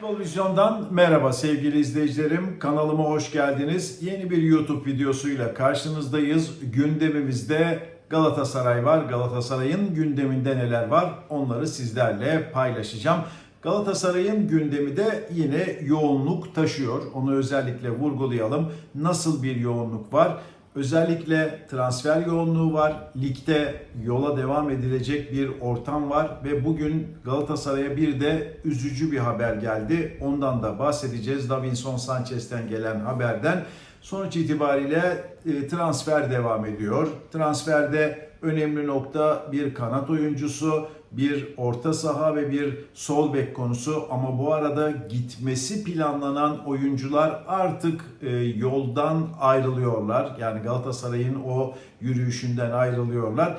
Futbol Vizyon'dan merhaba sevgili izleyicilerim. Kanalıma hoş geldiniz. Yeni bir YouTube videosuyla karşınızdayız. Gündemimizde Galatasaray var. Galatasaray'ın gündeminde neler var onları sizlerle paylaşacağım. Galatasaray'ın gündemi de yine yoğunluk taşıyor. Onu özellikle vurgulayalım. Nasıl bir yoğunluk var? Özellikle transfer yoğunluğu var. Ligde yola devam edilecek bir ortam var ve bugün Galatasaray'a bir de üzücü bir haber geldi. Ondan da bahsedeceğiz. Davinson Sanchez'ten gelen haberden. Sonuç itibariyle e, transfer devam ediyor. Transferde önemli nokta bir kanat oyuncusu, bir orta saha ve bir sol bek konusu ama bu arada gitmesi planlanan oyuncular artık e, yoldan ayrılıyorlar. Yani Galatasaray'ın o yürüyüşünden ayrılıyorlar.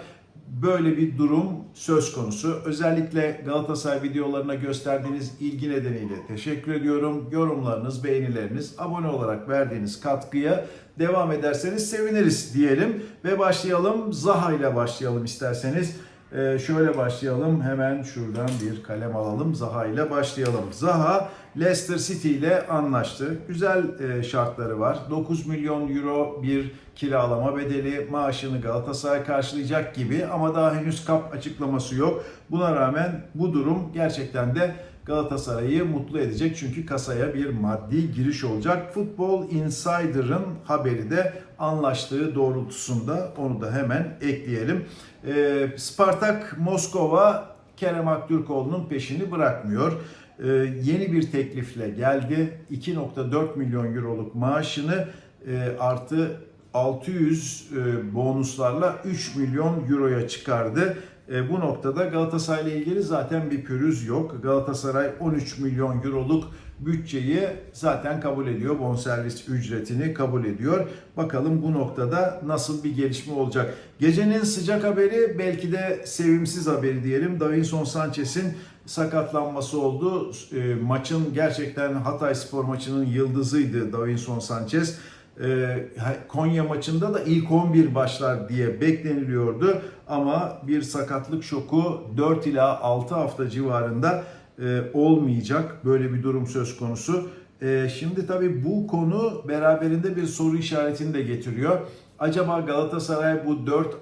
Böyle bir durum söz konusu. Özellikle Galatasaray videolarına gösterdiğiniz ilgi nedeniyle teşekkür ediyorum. Yorumlarınız, beğenileriniz, abone olarak verdiğiniz katkıya devam ederseniz seviniriz diyelim. Ve başlayalım. Zaha ile başlayalım isterseniz. Ee, şöyle başlayalım. Hemen şuradan bir kalem alalım. Zaha ile başlayalım. Zaha Leicester City ile anlaştı. Güzel e, şartları var. 9 milyon euro bir kiralama bedeli. Maaşını Galatasaray karşılayacak gibi ama daha henüz kap açıklaması yok. Buna rağmen bu durum gerçekten de Galatasaray'ı mutlu edecek çünkü kasaya bir maddi giriş olacak. Futbol Insider'ın haberi de anlaştığı doğrultusunda onu da hemen ekleyelim. Ee, Spartak Moskova Kerem Aktürkoğlu'nun peşini bırakmıyor. Ee, yeni bir teklifle geldi. 2.4 milyon euroluk maaşını e, artı 600 e, bonuslarla 3 milyon euroya çıkardı. E, bu noktada Galatasaray ile ilgili zaten bir pürüz yok. Galatasaray 13 milyon euroluk bütçeyi zaten kabul ediyor. Bonservis ücretini kabul ediyor. Bakalım bu noktada nasıl bir gelişme olacak. Gecenin sıcak haberi belki de sevimsiz haberi diyelim. Davinson Sanchez'in sakatlanması oldu. E, maçın gerçekten Hatay Spor maçının yıldızıydı Davinson Sanchez. Ee, Konya maçında da ilk 11 başlar diye bekleniliyordu ama bir sakatlık şoku 4 ila 6 hafta civarında e, olmayacak böyle bir durum söz konusu. E, şimdi tabii bu konu beraberinde bir soru işaretini de getiriyor. Acaba Galatasaray bu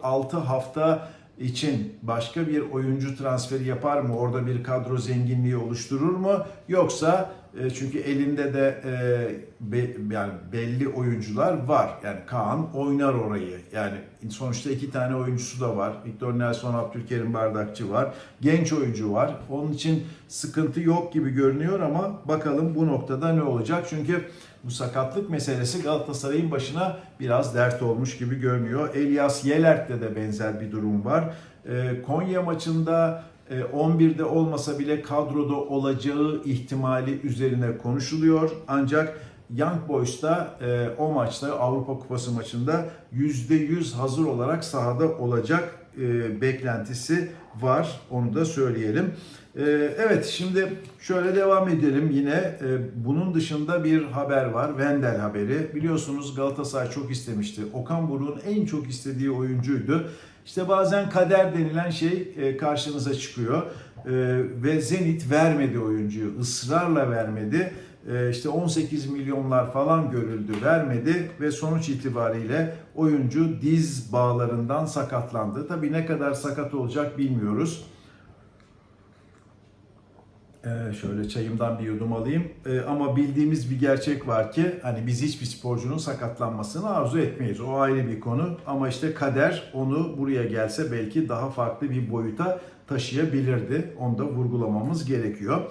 4-6 hafta için başka bir oyuncu transferi yapar mı? Orada bir kadro zenginliği oluşturur mu? Yoksa e, çünkü elinde de e, be, yani belli oyuncular var. Yani Kaan oynar orayı. Yani sonuçta iki tane oyuncusu da var. Victor Nelson, Abdülkerim Bardakçı var. Genç oyuncu var. Onun için sıkıntı yok gibi görünüyor ama bakalım bu noktada ne olacak? Çünkü bu sakatlık meselesi Galatasaray'ın başına biraz dert olmuş gibi görünüyor. Elias Yelert'te de benzer bir durum var. E, Konya maçında 11'de olmasa bile kadroda olacağı ihtimali üzerine konuşuluyor. Ancak Young Boys'ta e, o maçta Avrupa Kupası maçında %100 hazır olarak sahada olacak e, beklentisi var. Onu da söyleyelim. E, evet şimdi şöyle devam edelim yine. E, bunun dışında bir haber var. Wendel haberi. Biliyorsunuz Galatasaray çok istemişti. Okan Buruk'un en çok istediği oyuncuydu. İşte bazen kader denilen şey e, karşınıza çıkıyor. E, ve Zenit vermedi oyuncuyu. ısrarla vermedi. İşte 18 milyonlar falan görüldü vermedi ve sonuç itibariyle oyuncu diz bağlarından sakatlandı. Tabii ne kadar sakat olacak bilmiyoruz. Ee, şöyle çayımdan bir yudum alayım. Ee, ama bildiğimiz bir gerçek var ki hani biz hiçbir sporcunun sakatlanmasını arzu etmeyiz. O ayrı bir konu. Ama işte kader onu buraya gelse belki daha farklı bir boyuta taşıyabilirdi. Onu da vurgulamamız gerekiyor.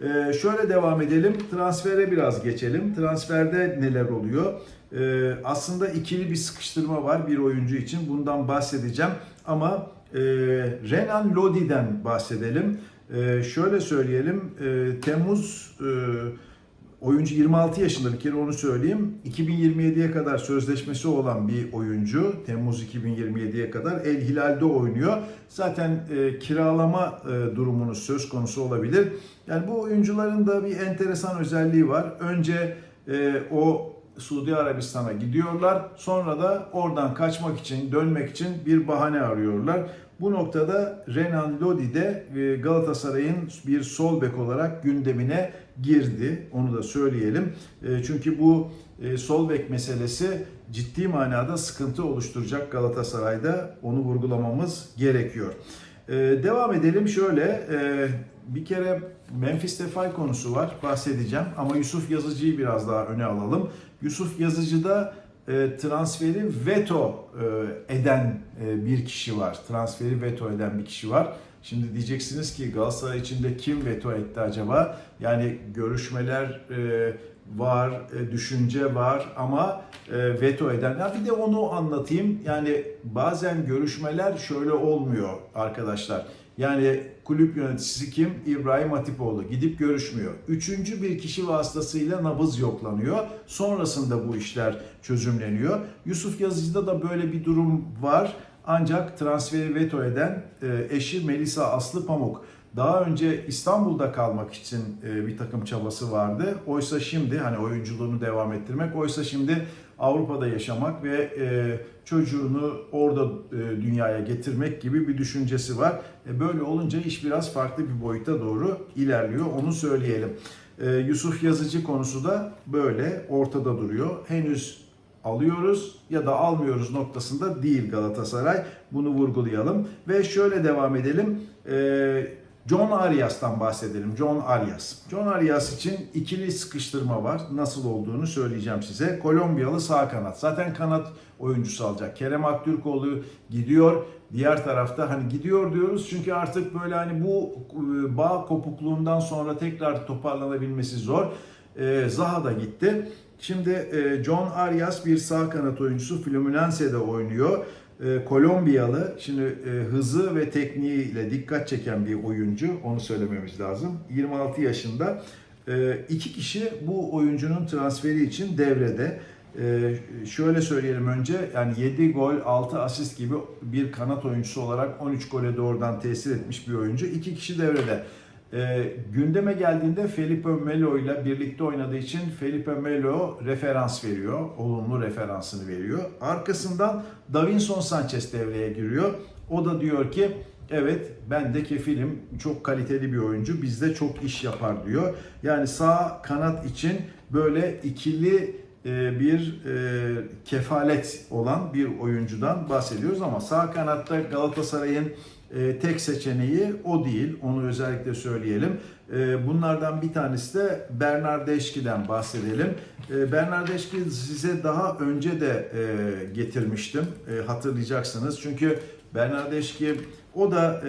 Ee, şöyle devam edelim. Transfere biraz geçelim. Transferde neler oluyor? Ee, aslında ikili bir sıkıştırma var bir oyuncu için. Bundan bahsedeceğim. Ama e, Renan Lodi'den bahsedelim. Ee, şöyle söyleyelim, e, Temmuz e, oyuncu 26 yaşında bir kere onu söyleyeyim. 2027'ye kadar sözleşmesi olan bir oyuncu. Temmuz 2027'ye kadar El Hilal'de oynuyor. Zaten e, kiralama e, durumunuz söz konusu olabilir. Yani bu oyuncuların da bir enteresan özelliği var. Önce e, o Suudi Arabistan'a gidiyorlar. Sonra da oradan kaçmak için, dönmek için bir bahane arıyorlar. Bu noktada Renan Lodi de e, Galatasaray'ın bir sol bek olarak gündemine girdi. Onu da söyleyelim. E, çünkü bu e, sol bek meselesi ciddi manada sıkıntı oluşturacak Galatasaray'da. Onu vurgulamamız gerekiyor. E, devam edelim şöyle. e, bir kere Memphis Depay konusu var. Bahsedeceğim. Ama Yusuf Yazıcı'yı biraz daha öne alalım. Yusuf Yazıcı'da e, transferi veto e, eden e, bir kişi var. Transferi veto eden bir kişi var. Şimdi diyeceksiniz ki Galatasaray içinde kim veto etti acaba? Yani görüşmeler e, var, e, düşünce var ama e, veto edenler. Bir de onu anlatayım. Yani bazen görüşmeler şöyle olmuyor arkadaşlar. Yani kulüp yöneticisi kim? İbrahim Hatipoğlu. Gidip görüşmüyor. Üçüncü bir kişi vasıtasıyla nabız yoklanıyor. Sonrasında bu işler çözümleniyor. Yusuf Yazıcı'da da böyle bir durum var. Ancak transferi veto eden e, eşi Melisa Aslı Pamuk. Daha önce İstanbul'da kalmak için e, bir takım çabası vardı. Oysa şimdi hani oyunculuğunu devam ettirmek, oysa şimdi Avrupa'da yaşamak ve e, çocuğunu orada e, dünyaya getirmek gibi bir düşüncesi var. Böyle olunca iş biraz farklı bir boyuta doğru ilerliyor. Onu söyleyelim. Yusuf Yazıcı konusu da böyle ortada duruyor. Henüz alıyoruz ya da almıyoruz noktasında değil Galatasaray. Bunu vurgulayalım ve şöyle devam edelim. John Arias'tan bahsedelim. John Arias. John Arias için ikili sıkıştırma var. Nasıl olduğunu söyleyeceğim size. Kolombiyalı sağ kanat. Zaten kanat oyuncusu alacak. Kerem Aktürkoğlu gidiyor. Diğer tarafta hani gidiyor diyoruz çünkü artık böyle hani bu e, bağ kopukluğundan sonra tekrar toparlanabilmesi zor. Ee, Zaha da gitti. Şimdi e, John Arias bir sağ kanat oyuncusu Fluminense'de oynuyor. E, Kolombiyalı. Şimdi e, hızı ve tekniğiyle dikkat çeken bir oyuncu. Onu söylememiz lazım. 26 yaşında. E, iki kişi bu oyuncunun transferi için devrede. Şöyle söyleyelim önce yani 7 gol 6 asist gibi bir kanat oyuncusu olarak 13 gole doğrudan tesir etmiş bir oyuncu. İki kişi devrede. E, gündeme geldiğinde Felipe Melo ile birlikte oynadığı için Felipe Melo referans veriyor. Olumlu referansını veriyor. Arkasından Davinson Sanchez devreye giriyor. O da diyor ki evet ben de kefilim. Çok kaliteli bir oyuncu. Bizde çok iş yapar diyor. Yani sağ kanat için böyle ikili e, bir e, kefalet olan bir oyuncudan bahsediyoruz ama sağ kanatta Galatasaray'ın e, tek seçeneği o değil. Onu özellikle söyleyelim. E, bunlardan bir tanesi de Bernardeşki'den bahsedelim. E, Bernardeşki size daha önce de e, getirmiştim. Hatırlayacaksınız. Çünkü Bernardeşki o da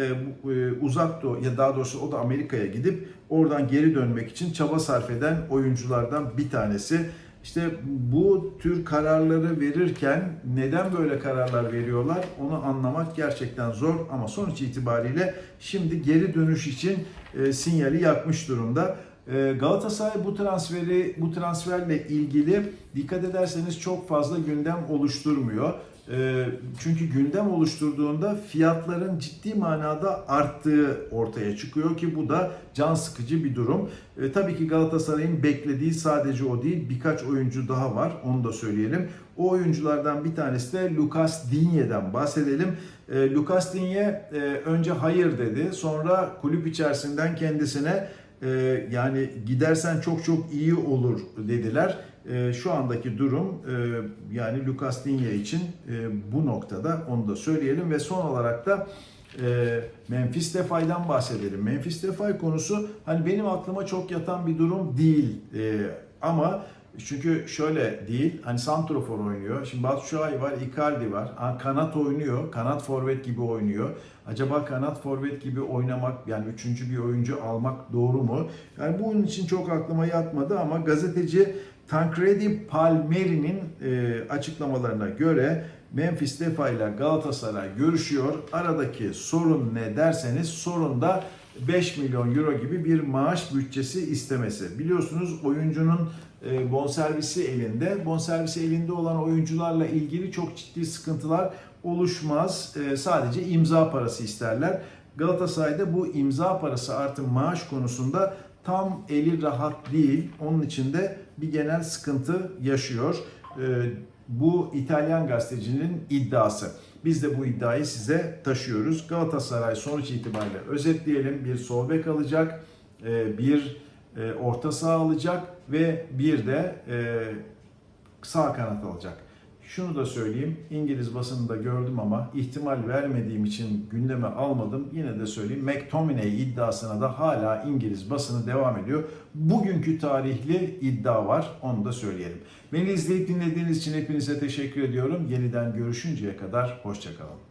uzak doğu ya daha doğrusu o da Amerika'ya gidip oradan geri dönmek için çaba sarf eden oyunculardan bir tanesi. İşte bu tür kararları verirken neden böyle kararlar veriyorlar onu anlamak gerçekten zor ama sonuç itibariyle şimdi geri dönüş için e, sinyali yakmış durumda. E, Galatasaray bu transferi bu transferle ilgili dikkat ederseniz çok fazla gündem oluşturmuyor. E, çünkü gündem oluşturduğunda fiyatların ciddi manada arttığı ortaya çıkıyor ki bu da can sıkıcı bir durum. E, tabii ki Galatasaray'ın beklediği sadece o değil birkaç oyuncu daha var onu da söyleyelim. O oyunculardan bir tanesi de Lucas Digne'den bahsedelim. E, Lucas Digne e, önce hayır dedi sonra kulüp içerisinden kendisine e, yani gidersen çok çok iyi olur dediler. E, şu andaki durum e, yani Lucas Digne için e, bu noktada onu da söyleyelim ve son olarak da e, Memphis Depay'dan bahsedelim. Memphis Depay konusu hani benim aklıma çok yatan bir durum değil E, ama çünkü şöyle değil, hani Santrofor oynuyor. Şimdi Batu Şuay var, Icardi var. Kanat oynuyor, kanat forvet gibi oynuyor. Acaba kanat forvet gibi oynamak, yani üçüncü bir oyuncu almak doğru mu? Yani bunun için çok aklıma yatmadı ama gazeteci Tancredi Palmeri'nin e, açıklamalarına göre Memphis Depay ile Galatasaray görüşüyor. Aradaki sorun ne derseniz sorun da 5 milyon euro gibi bir maaş bütçesi istemesi. Biliyorsunuz oyuncunun e, bonservisi elinde. Bonservisi elinde olan oyuncularla ilgili çok ciddi sıkıntılar oluşmaz. E, sadece imza parası isterler. Galatasaray'da bu imza parası artı maaş konusunda tam eli rahat değil. Onun için de bir genel sıkıntı yaşıyor. E, bu İtalyan gazetecinin iddiası. Biz de bu iddiayı size taşıyoruz. Galatasaray sonuç itibariyle özetleyelim. Bir sol bek alacak, e, bir e, orta saha alacak ve bir de e, sağ kanat alacak. Şunu da söyleyeyim, İngiliz basınında gördüm ama ihtimal vermediğim için gündeme almadım. Yine de söyleyeyim, McTominay iddiasına da hala İngiliz basını devam ediyor. Bugünkü tarihli iddia var, onu da söyleyelim. Beni izleyip dinlediğiniz için hepinize teşekkür ediyorum. Yeniden görüşünceye kadar hoşçakalın.